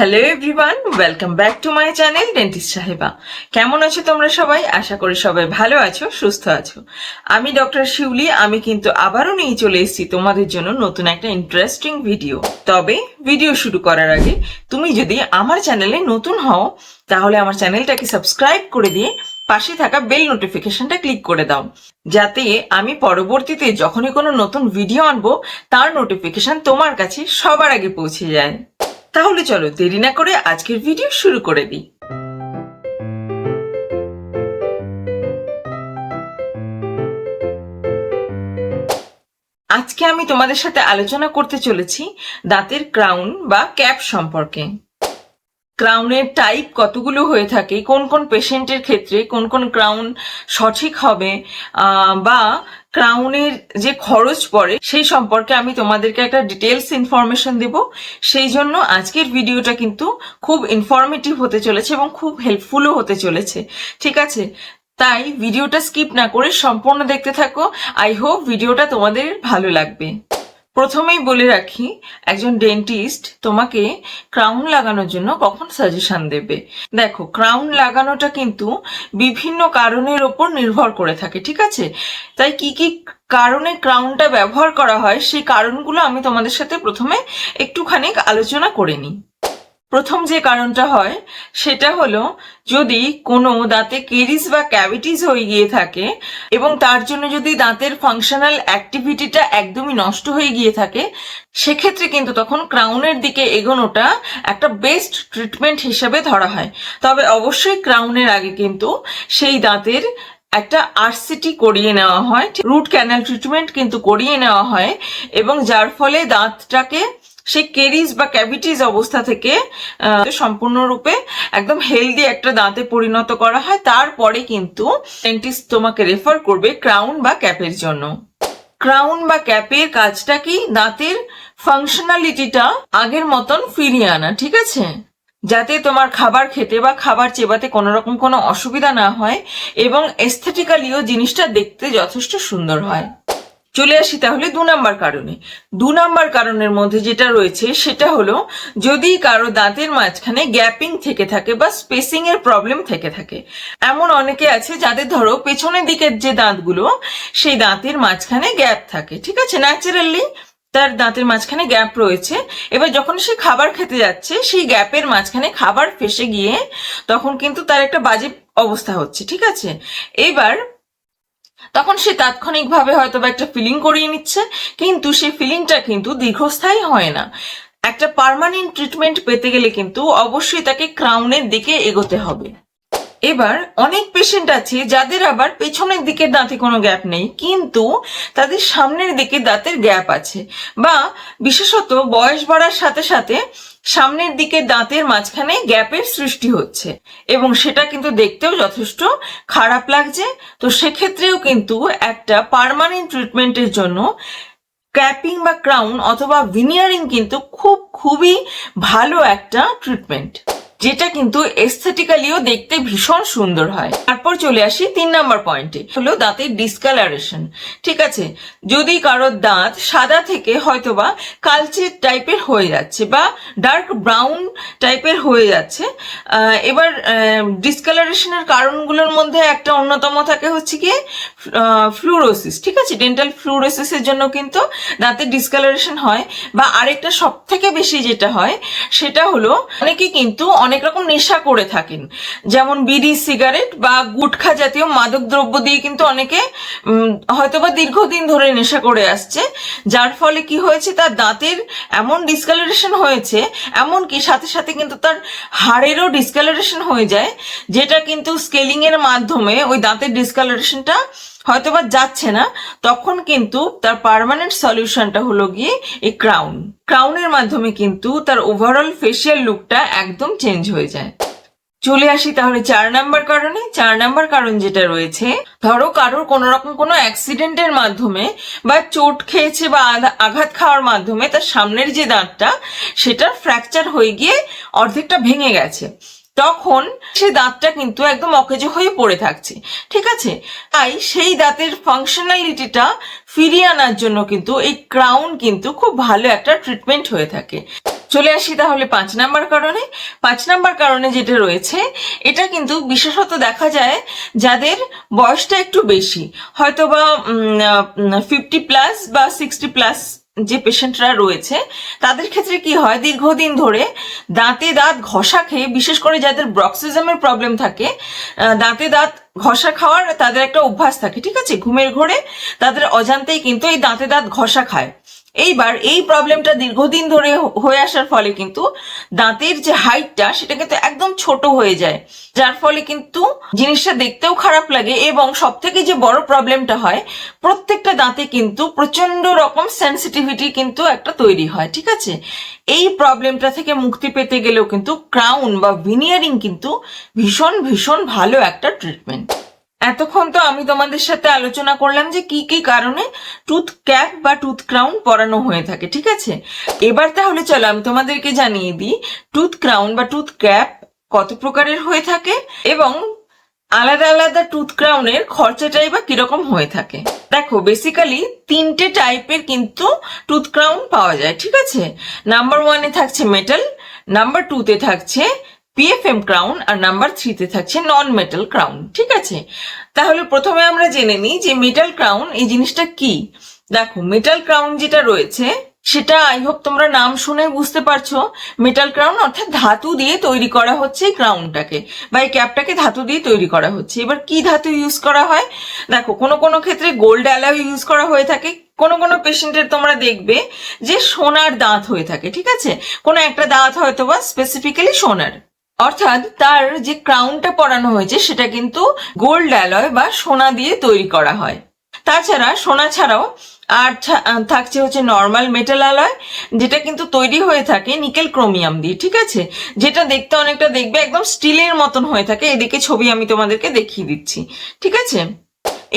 Hello everyone welcome back to my channel dentist সাহেবা কেমন আছো তোমরা সবাই? আশা করি সবাই ভালো আছো, সুস্থ আছো। আমি ডক্টর শিউলি আমি কিন্তু আবারও নিয়ে চলে এসেছি তোমাদের জন্য নতুন একটা ইন্টারেস্টিং ভিডিও তবে ভিডিও শুরু করার আগে, তুমি যদি আমার চ্যানেলে নতুন হও, তাহলে আমার চ্যানেলটাকে সাবস্ক্রাইব করে দিয়ে পাশে থাকা বেল নোটিফিকেশনটা ক্লিক করে দাও। যাতে আমি পরবর্তীতে যখনই কোনো নতুন ভিডিও আনব, তার নোটিফিকেশন তোমার কাছে সবার আগে পৌঁছে যায়। তাহলে চলো দেরি না করে আজকের ভিডিও শুরু করে দিই। আজকে আমি তোমাদের সাথে আলোচনা করতে চলেছি দাঁতের ক্রাউন বা ক্যাপ সম্পর্কে। ক্রাউনের টাইপ কতগুলো হয়ে থাকে, কোন কোন পেশেন্টের ক্ষেত্রে কোন কোন ক্রাউন সঠিক হবে বা ক্রাউনের যে খরচ পড়ে সেই সম্পর্কে আমি তোমাদেরকে একটা ডিটেলস ইনফরমেশন দেব। সেই জন্য আজকের ভিডিওটা কিন্তু খুব ইনফরমেটিভ হতে চলেছে এবং খুব হেল্পফুলও হতে চলেছে। ঠিক আছে? তাই ভিডিওটা স্কিপ না করে সম্পূর্ণ দেখতে থাকো। আই হোপ ভিডিওটা তোমাদের ভালো লাগবে। প্রথমেই বলে রাখি, একজন ডেন্টিস্ট তোমাকে ক্রাউন লাগানোর জন্য কখন সাজেশন দেবে। দেখো ক্রাউন লাগানোটা কিন্তু বিভিন্ন কারণের ওপর নির্ভর করে থাকে, ঠিক আছে? তাই কি কি কারণে ক্রাউনটা ব্যবহার করা হয়, সেই কারণগুলো আমি তোমাদের সাথে প্রথমে একটুখানি আলোচনা করে নিই। প্রথম যে কারণটা হয়, সেটা হলো যদি কোনো দাঁতে কেরিস বা ক্যাভিটিস হয়ে গিয়ে থাকে এবং তার জন্য যদি দাঁতের ফাংশনাল অ্যাক্টিভিটিটা একদমই নষ্ট হয়ে গিয়ে থাকে, সেক্ষেত্রে কিন্তু তখন ক্রাউনের দিকে এগোনোটা একটা বেস্ট ট্রিটমেন্ট হিসেবে ধরা হয়। তবে অবশ্যই ক্রাউনের আগে কিন্তু সেই দাঁতের একটা আরসিটি করিয়ে নেওয়া হয় রুট ক্যানাল ট্রিটমেন্ট কিন্তু করিয়ে নেওয়া হয় এবং যার ফলে দাঁতটাকে সেই কেরিস বা ক্যাভিটিস অবস্থা থেকে সম্পূর্ণরূপে একদম হেলদি একটা দাঁতে পরিণত করা হয়। তারপরে কিন্তু ডেন্টিস্ট তোমাকে রেফার করবে ক্রাউন বা ক্যাপের জন্য। ক্রাউন বা ক্যাপের কাজটা কি? দাঁতের ফাংশনালিটিটা আগের মতন ফিরিয়ে আনা, ঠিক আছে? যাতে তোমার খাবার খেতে বা খাবার চেবাতে কোনো রকম কোনো অসুবিধা না হয় এবং এস্থেটিক্যালিও জিনিসটা দেখতে যথেষ্ট সুন্দর হয়। চলে আসি তাহলে দু নাম্বার কারণে। দু নাম্বার কারণের মধ্যে যেটা রয়েছে, সেটা হলো যদি কারও দাঁতের মাঝখানে গ্যাপিং থেকে থাকে বা স্পেসিং এর প্রবলেম থেকে থাকে। এমন অনেকে আছে যাদের ধরো পেছনের দিকের যে দাঁতগুলো, সেই দাঁতের মাঝখানে গ্যাপ থাকে, ঠিক আছে? ন্যাচারালি তার দাঁতের মাঝখানে গ্যাপ রয়েছে। এবার যখন সে খাবার খেতে যাচ্ছে, সেই গ্যাপের মাঝখানে খাবার ফেসে গিয়ে তখন কিন্তু তার একটা বাজে অবস্থা হচ্ছে, ঠিক আছে? এবার তখন সে তাৎক্ষণিকভাবে হয়তো বা একটা ফিলিং করিয়ে নিচ্ছে, কিন্তু সেই ফিলিংটা কিন্তু দীর্ঘস্থায়ী হয় না। একটা পার্মানেন্ট ট্রিটমেন্ট পেতে গেলে কিন্তু অবশ্যই তাকে ক্রাউনের দিকে এগোতে হবে। এবার অনেক পেশেন্ট আছে যাদের আবার পেছনের দিকে দাঁতে কোনো গ্যাপ নেই, কিন্তু তাদের সামনের দিকে দাঁতের গ্যাপ আছে বা বিশেষত বয়স বাড়ার সাথে সাথে সামনের দিকে দাঁতের মাঝখানে গ্যাপের সৃষ্টি হচ্ছে এবং সেটা কিন্তু দেখতেও যথেষ্ট খারাপ লাগছে। তো সেক্ষেত্রেও কিন্তু একটা পারমানেন্ট ট্রিটমেন্টের জন্য ক্যাপিং বা ক্রাউন অথবা ভিনিয়ারিং কিন্তু খুব, খুবই ভালো একটা ট্রিটমেন্ট যেটা কিন্তু এস্থেটিক্যালিও দেখতে ভীষণ সুন্দর হয়। তারপর চলে আসি তিন নাম্বার পয়েন্টে হলো দাঁতের ডিসকালারেশন ঠিক আছে? যদি কারোর দাঁত সাদা থেকে হয়তোবা কালচে টাইপের হয়ে যাচ্ছে বা ডার্ক ব্রাউন টাইপের হয়ে যাচ্ছে এবার ডিসকালারেশনের কারণগুলোর মধ্যে একটা অন্যতম থাকে হচ্ছে কি ফ্লুরোসিস ঠিক আছে? ডেন্টাল ফ্লুরোসিসের জন্য কিন্তু দাঁতের ডিসকালারেশন হয়। বা আরেকটা সব থেকে বেশি যেটা হয়, সেটা হলো অনেকে কিন্তু অনেক রকম নেশা করে থাকেন। যেমন বিড়ি, সিগারেট বা গুটখা জাতীয় মাদক দ্রব্য দিয়ে কিন্তু অনেকে হয়তোবা দীর্ঘদিন ধরে নেশা করে আসছে। যার ফলে কি হয়েছে? তার দাঁতের এমন ডিসকালারেশন হয়েছে এমন কি সাথে সাথে কিন্তু তার হাড়েরও ডিসকালারেশন হয়ে যায়, যেটা কিন্তু স্কেলিং এর মাধ্যমে ওই দাঁতের ডিসকালারেশনটা হয়তোবা যাচ্ছে না, তখন কিন্তু তার পার্মানেন্ট সলিউশনটা হলো গিয়ে এই ক্রাউন ক্রাউনের মাধ্যমে কিন্তু তার ওভারঅল ফেসিয়াল লুকটা একদম চেঞ্জ হয়ে যায়। চলে আসি তাহলে চার নাম্বার কারণে। চার নাম্বার কারণ যেটা রয়েছে, ধরো কারোর কোনো রকম কোনো অ্যাক্সিডেন্টের মাধ্যমে বা চোট খেয়েছে বা আঘা- আঘাত খাওয়ার মাধ্যমে তার সামনের যে দাঁতটা, সেটা ফ্র্যাকচার হয়ে গিয়ে অর্ধেকটা ভেঙে গেছে। তখন সে দাঁতটা কিন্তু একদম অকেজো হয়ে পড়ে থাকছে, ঠিক আছে? তাই সেই দাঁতের ফাংশনালিটিটা ফিরিয়ে আনার জন্য কিন্তু এই ক্রাউন কিন্তু খুব ভালো একটা ট্রিটমেন্ট হয়ে থাকে। চলে আসি তাহলে পাঁচ নাম্বার কারণে। পাঁচ নাম্বার কারণে যেটা রয়েছে, এটা কিন্তু বিশেষত দেখা যায় যাদের বয়সটা একটু বেশি। হয়তো বা ফিফটি প্লাস বা সিক্সটি প্লাস যে পেশেন্টরা রয়েছে, তাদের ক্ষেত্রে কি হয়? দীর্ঘদিন ধরে দাঁতে দাঁত ঘষা খেয়ে, বিশেষ করে যাদের ব্রক্সিজমের প্রবলেম থাকে দাঁতে দাঁত ঘষা খাওয়ার তাদের একটা অভ্যাস থাকে, ঠিক আছে? ঘুমের ঘোরে তাদের অজান্তেই কিন্তু এই দাঁতে দাঁত ঘষা খায়। এইবার এই প্রবলেমটা দীর্ঘদিন ধরে হয়ে আসার ফলে কিন্তু দাঁতের যে হাইটটা সেটা কিন্তু একদম ছোট হয়ে যায়। যার ফলে কিন্তু জিনিসটা দেখতেও খারাপ লাগে এবং সব থেকে যে বড় প্রবলেমটা হয়, প্রত্যেকটা দাঁতে কিন্তু প্রচণ্ড রকম সেন্সিটিভিটি কিন্তু একটা তৈরি হয়, ঠিক আছে? এই প্রবলেমটা থেকে মুক্তি পেতে গেলেও কিন্তু ক্রাউন বা ভিনিয়ারিং কিন্তু ভীষণ ভীষণ ভালো একটা ট্রিটমেন্ট এতক্ষণ তো আমি তোমাদের সাথে আলোচনা করলাম যে কি কি কারণে টুথ ক্যাপ বা টুথ ক্রাউন পরানো হয়ে থাকে, ঠিক আছে? এবার তাহলে চলো আমি তোমাদেরকে জানিয়ে দিই টুথ ক্রাউন বা টুথ ক্যাপ কত প্রকারের হয়ে থাকে এবং আলাদা আলাদা টুথ ক্রাউনের খরচাটাই বা কীরকম হয়ে থাকে। দেখো বেসিক্যালি তিনটে টাইপের কিন্তু টুথ ক্রাউন পাওয়া যায়, ঠিক আছে? নাম্বার ওয়ানে থাকছে মেটাল নাম্বার টুতে থাকছে পিএফএম ক্রাউন আর নাম্বার থ্রিতে থাকছে নন মেটাল ক্রাউন ঠিক আছে? তাহলে প্রথমে আমরা জেনে নিই যে মেটাল ক্রাউন এই জিনিসটা কি। দেখো মেটাল ক্রাউন যেটা রয়েছে, সেটা আই হোপ তোমরা নাম শুনে বুঝতে পারছ। মেটাল ক্রাউন অর্থাৎ ধাতু দিয়ে তৈরি করা হচ্ছে এই ক্রাউনটাকে বা এই ক্যাপটাকে ধাতু দিয়ে তৈরি করা হচ্ছে। এবার কি ধাতু ইউজ করা হয়? দেখো, কোনো কোনো ক্ষেত্রে গোল্ড অ্যালাউ ইউজ করা হয়ে থাকে। কোনো কোনো পেশেন্টের তোমরা দেখবে যে সোনার দাঁত হয়ে থাকে, ঠিক আছে? কোনো একটা দাঁত হয়তো বা স্পেসিফিক্যালি সোনার। অর্থাৎ তার যে ক্রাউনটা পরানো হয়েছে, সেটা কিন্তু গোল্ড অ্যালয় বা সোনা দিয়ে তৈরি করা হয়। তাছাড়া সোনা ছাড়াও আর থাকছে হচ্ছে নর্মাল মেটাল অ্যালয় যেটা কিন্তু তৈরি হয়ে থাকে নিকেল ক্রোমিয়াম দিয়ে, ঠিক আছে? যেটা দেখতে অনেকটা দেখবে একদম স্টিলের মতন হয়ে থাকে। এদিকে ছবি আমি তোমাদেরকে দেখিয়ে দিচ্ছি, ঠিক আছে?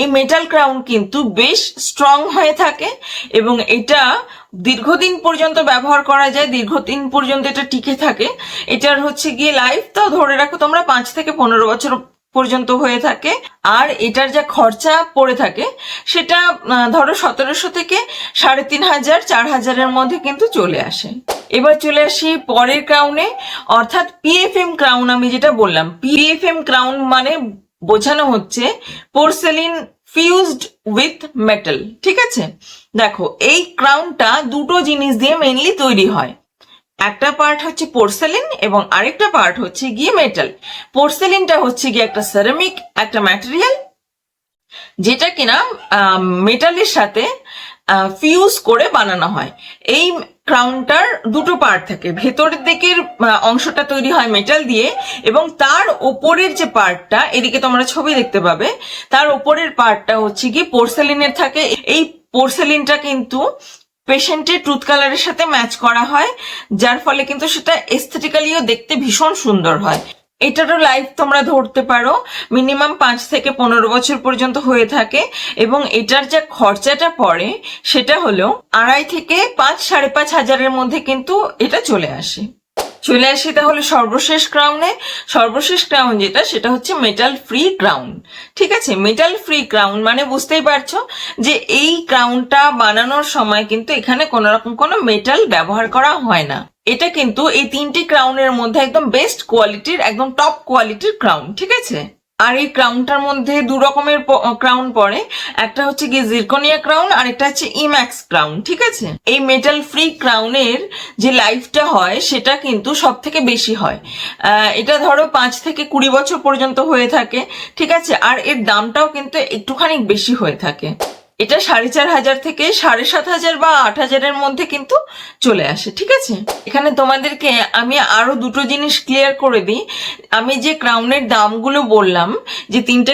এই মেটাল ক্রাউন কিন্তু বেশ স্ট্রং হয়ে থাকে এবং এটা দীর্ঘদিন পর্যন্ত ব্যবহার করা যায়, দীর্ঘদিন পর্যন্ত এটা টিকে থাকে। এটার হচ্ছে গিয়ে লাইফ তাও ধরে রাখো, তোমরা পাঁচ থেকে পনেরো বছর পর্যন্ত হয়ে থাকে। আর এটার যা খরচা পড়ে থাকে, সেটা ধরো সতেরোশো থেকে সাড়ে তিন হাজার, চার হাজারের মধ্যে কিন্তু চলে আসে। এবার চলে আসি পরের ক্রাউনে অর্থাৎ পিএফএম ক্রাউন আমি যেটা বললাম পিএফএম ক্রাউন মানে বোঝানো হচ্ছে পোর্সেলিন ফিউজড উইথ মেটাল ঠিক আছে? দেখো, এই ক্রাউনটা দুটো জিনিস দিয়ে মেনলি তৈরি হয়। একটা পার্ট হচ্ছে পোর্সেলিন এবং আরেকটা পার্ট হচ্ছে গিয়ে মেটাল পোর্সেলিনটা হচ্ছে গিয়ে একটা সেরামিক একটা ম্যাটেরিয়াল যেটা কিনা মেটালের সাথে ফিউজ করে বানানো হয়। এই ক্রাউনটার দুটো পার্ট থাকে। ভেতরের দিকের অংশটা তৈরি হয় মেটাল দিয়ে এবং তার ওপরের যে পার্টটা এদিকে তোমরা ছবি দেখতে পাবে, তার ওপরের পার্টটা হচ্ছে কি পোর্সেলিনের থাকে। এই পোর্সেলিনটা কিন্তু পেশেন্টের টুথ কালারের সাথে ম্যাচ করা হয়, যার ফলে কিন্তু সেটা এস্থেটিক্যালিও দেখতে ভীষণ সুন্দর হয়। এটারও লাইফ তোমরা ধরতে পারো। মিনিমাম পাঁচ থেকে পনেরো বছর পর্যন্ত হয়ে থাকে এবং এটার যা খরচাটা পড়ে, সেটা হলো আড়াই থেকে পাঁচ, সাড়ে পাঁচ হাজারের মধ্যে কিন্তু এটা চলে আসে। চলে আসি তাহলে সর্বশেষ ক্রাউনে সর্বশেষ ক্রাউন যেটা, সেটা হচ্ছে মেটাল ফ্রি ক্রাউন ঠিক আছে? মেটাল ফ্রি ক্রাউন মানে বুঝতেই পারছ যে এই ক্রাউনটা বানানোর সময় কিন্তু এখানে কোনো রকম কোনো মেটাল ব্যবহার করা হয় না। এটা কিন্তু এই তিনটি ক্রাউনের মধ্যে একদম বেস্ট কোয়ালিটির একদম টপ কোয়ালিটির ক্রাউন ঠিক আছে? আর এই ক্রাউনটার মধ্যে দু রকমের ক্রাউন পড়ে। একটা হচ্ছে গিয়ে জিরকোনিয়া ক্রাউন আর একটা হচ্ছে ইম্যাক্স ক্রাউন ঠিক আছে? এই মেটাল ফ্রি ক্রাউনের যে লাইফটা হয়, সেটা কিন্তু সব থেকে বেশি হয়। এটা ধরো পাঁচ থেকে কুড়ি বছর পর্যন্ত হয়ে থাকে, ঠিক আছে? আর এর দামটাও কিন্তু একটুখানি বেশি হয়ে থাকে। এটা সাড়ে চার হাজার থেকে সাড়ে সাত হাজার বা আট হাজারের মধ্যে কিন্তু চলে আসে, ঠিক আছে? এখানে তোমাদেরকে আমি আরও দুটো জিনিস ক্লিয়ার করে দিই। আমি যে ক্রাউনের দামগুলো বললাম, যে তিনটে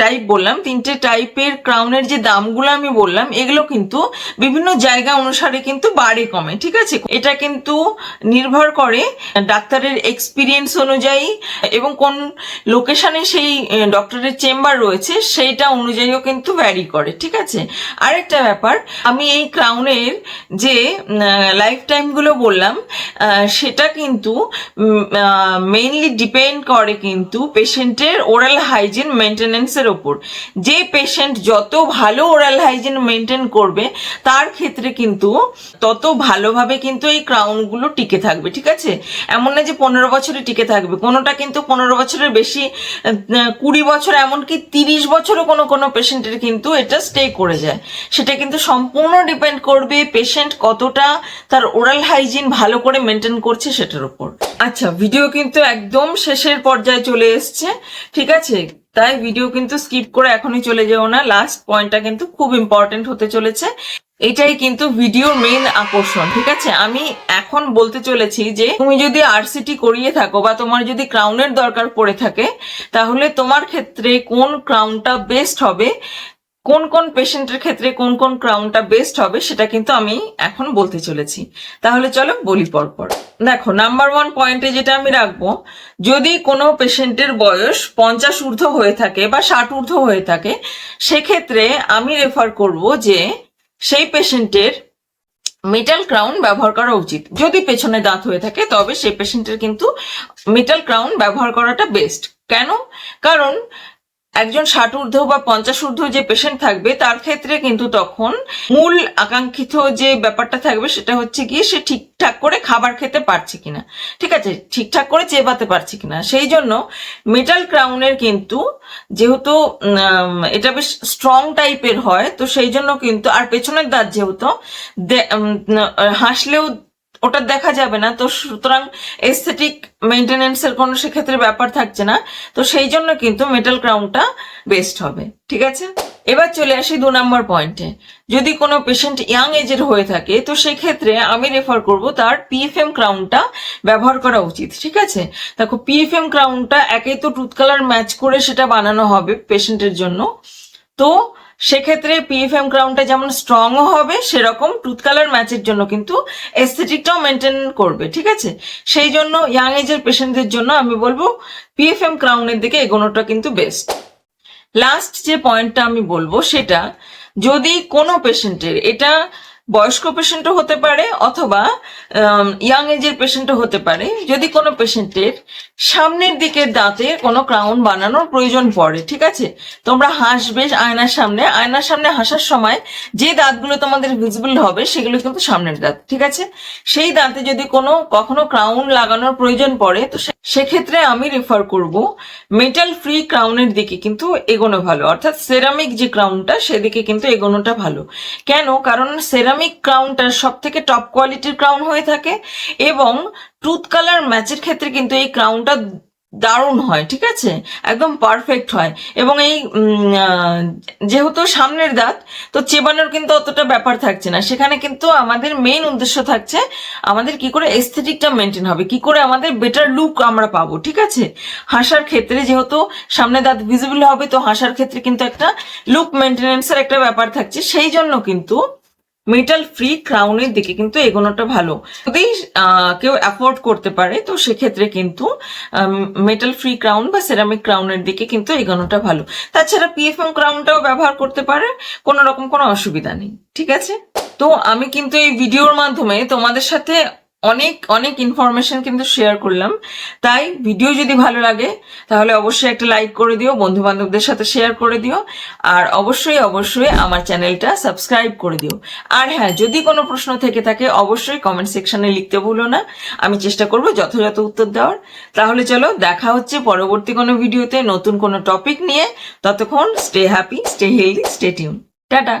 টাইপ বললাম, তিনটে টাইপের ক্রাউনের যে দামগুলো আমি বললাম, এগুলো কিন্তু বিভিন্ন জায়গা অনুসারে কিন্তু বাড়ে কমে, ঠিক আছে? এটা কিন্তু নির্ভর করে ডাক্তারের এক্সপিরিয়েন্স অনুযায়ী এবং কোন লোকেশনে সেই ডক্টরের চেম্বার রয়েছে, সেইটা অনুযায়ীও কিন্তু ভ্যারি করে, ঠিক আছে আরেকটা ব্যাপার, আমি এই ক্রাউনের যে লাইফ টাইমগুলো বললাম সেটা কিন্তু মেইনলি ডিপেন্ড করে কিন্তু পেশেন্টের ওরাল হাইজিন মেনটেনেন্সের ওপর। যে পেশেন্ট যত ভালো ওরাল হাইজিন মেনটেন করবে, তার ক্ষেত্রে কিন্তু তত ভালোভাবে কিন্তু এই ক্রাউনগুলো টিকে থাকবে, ঠিক আছে? এমন না যে পনেরো বছরে টিকে থাকবে, কোনোটা কিন্তু পনেরো বছরের বেশি কুড়ি বছর, এমনকি তিরিশ বছরও কোনো কোনো পেশেন্টের কিন্তু এটা স্টে করে যায়। সেটা কিন্তু সম্পূর্ণ ডিপেন্ড করবে পেশেন্ট কতটা তার ওরাল হাইজিন ভালো করে মেনটেন করছে সেটার উপর। আচ্ছা ভিডিও কিন্তু একদম শেষের পর্যায়ে চলে এসছে, ঠিক আছে? তাই ভিডিও কিন্তু স্কিপ করে এখনই চলে যেও না। লাস্ট পয়েন্টটা কিন্তু খুব ইম্পর্টেন্ট হতে চলেছে। এটাই কিন্তু ভিডিওর মেইন আকর্ষণ, ঠিক আছে? আমি এখন বলতে চলেছি যে, তুমি যদি আরসিটি করিয়ে থাকো বা তোমার যদি ক্রাউনের দরকার পড়ে থাকে, তাহলে তোমার ক্ষেত্রে কোন ক্রাউনটা বেস্ট হবে কোন কোন পেশেন্টের ক্ষেত্রে কোন কোন ক্রাউনটা বেস্ট হবে সেটা কিন্তু আমি এখন বলতে চলেছি। তাহলে চলো বলি পরপর। দেখো নাম্বার ওয়ান পয়েন্টে যেটা আমি রাখব, যদি কোনো পেশেন্টের বয়স পঞ্চাশ ঊর্ধ্ব হয়ে থাকে বা ষাট ঊর্ধ্ব হয়ে থাকে, সেক্ষেত্রে আমি রেফার করব যে সেই পেশেন্টের মেটাল ক্রাউন ব্যবহার করা উচিত। যদি পেছনে দাঁত হয়ে থাকে, তবে সেই পেশেন্টের কিন্তু মেটাল ক্রাউন ব্যবহার করাটা বেস্ট কেন? কারণ একজন ষাট ঊর্ধ্ব বা পঞ্চাশ ঊর্ধ্ব যে পেশেন্ট থাকবে, তার ক্ষেত্রে কিন্তু তখন মূল আকাঙ্ক্ষিত যে ব্যাপারটা থাকবে সেটা হচ্ছে গিয়ে সে ঠিকঠাক করে খাবার খেতে পারছে কিনা। ঠিক আছে? ঠিকঠাক করে চেবাতে পারছে কিনা। সেই জন্য মেটাল ক্রাউনের কিন্তু যেহেতু এটা বেশ স্ট্রং টাইপের হয়, তো সেই জন্য কিন্তু, আর পেছনের দাঁত যেহেতু হাসলেও ওটা দেখা যাবে না। তো সুতরাং এস্থেটিক মেনটেনেন্সের কোনো সেক্ষেত্রে ব্যাপার থাকছে না। তো সেই জন্য কিন্তু মেটাল ক্রাউনটা বেস্ট হবে। ঠিক আছে? এবার চলে আসি দু নম্বর পয়েন্টে যদি কোনো পেশেন্ট ইয়াং এজের হয়ে থাকে, তো সেক্ষেত্রে আমি রেফার করব তার পিএফএম ক্রাউনটা ব্যবহার করা উচিত। ঠিক আছে? দেখো পিএফএম ক্রাউনটা একেই তো টুথ কালার ম্যাচ করে সেটা বানানো হবে পেশেন্টের জন্য। তো সেক্ষেত্রে পিএফএম ক্রাউনটা যেমন স্ট্রংও হবে, সেরকম টুথ কালার ম্যাচের জন্য কিন্তু এস্থেটিকটাও মেনটেন করবে, ঠিক আছে? সেই জন্য ইয়াং এজের পেশেন্টদের জন্য আমি বলব পিএফএম ক্রাউনের দিকে এগোনোটা কিন্তু বেস্ট লাস্ট যে পয়েন্টটা আমি বলব সেটা, যদি কোনো পেশেন্টের এটা বয়স্ক পেশেন্টও হতে পারে অথবা ইয়াং এজের পেশেন্টও হতে পারে। যদি কোনো পেশেন্টের সামনের দিকে দাঁতে কোনো ক্রাউন বানানোর প্রয়োজন পড়ে, ঠিক আছে? তোমরা হাসবে আয়নার সামনে। আয়নার সামনে হাসার সময় যে দাঁতগুলো তোমাদের ভিজিবল হবে, সেগুলো কিন্তু সামনের দাঁত, ঠিক আছে? সেই দাঁতে যদি কোনো কখনো ক্রাউন লাগানোর প্রয়োজন পড়ে, তো সেক্ষেত্রে আমি রেফার করব মেটাল ফ্রি ক্রাউনের দিকে কিন্তু এগোনো ভালো। অর্থাৎ সেরামিক যে ক্রাউনটা সেদিকে কিন্তু এগোনোটা ভালো। কেন? কারণ সেরামিক ক্রাউনটা সব থেকে টপ কোয়ালিটির ক্রাউন হয়ে থাকে এবং টুথ কালার ম্যাচের ক্ষেত্রে কিন্তু এই ক্রাউনটা দারুণ হয়, ঠিক আছে? একদম পারফেক্ট হয়। এবং এই যেহেতু সামনের দাঁত, তো চেবানোর কিন্তু অতটা ব্যাপার থাকছে না। সেখানে কিন্তু আমাদের মেইন উদ্দেশ্য থাকছে আমাদের কি করে এস্থেটিকটা মেনটেন হবে, কি করে আমাদের বেটার লুক আমরা পাবো, ঠিক আছে? হাসার ক্ষেত্রে যেহেতু সামনে দাঁত ভিজিবল হবে, তো হাসার ক্ষেত্রে কিন্তু একটা লুক মেনটেনেন্সের একটা ব্যাপার থাকছে। সেই জন্য কিন্তু মেটাল ফ্রি ক্রাউনের দিকে কিন্তু এগোনোটা ভালো। যদি কেউ অ্যাফোর্ড করতে পারে, তো সেক্ষেত্রে কিন্তু মেটাল ফ্রি ক্রাউন বা সেরামিক ক্রাউনের দিকে কিন্তু এগোনোটা ভালো। তাছাড়া পিএফএম ক্রাউনটাও ব্যবহার করতে পারে, কোনো রকম কোনো অসুবিধা নেই, ঠিক আছে? তো আমি কিন্তু এই ভিডিওর মাধ্যমে তোমাদের সাথে অনেক অনেক ইনফরমেশন কিন্তু শেয়ার করলাম। তাই ভিডিও যদি ভালো লাগে, তাহলে অবশ্যই একটা লাইক করে দিও বন্ধু বান্ধবদের সাথে শেয়ার করে দিও, আর অবশ্যই অবশ্যই আমার চ্যানেলটা সাবস্ক্রাইব করে দিও। আর হ্যাঁ যদি কোনো প্রশ্ন থেকে থাকে, অবশ্যই কমেন্ট সেকশনে লিখতে ভুলো না। আমি চেষ্টা করব যথাযথ উত্তর দেওয়ার। তাহলে চলো, দেখা হচ্ছে পরবর্তী কোনো ভিডিওতে নতুন কোনো টপিক নিয়ে। ততক্ষণ stay happy stay healthy stay tune tata!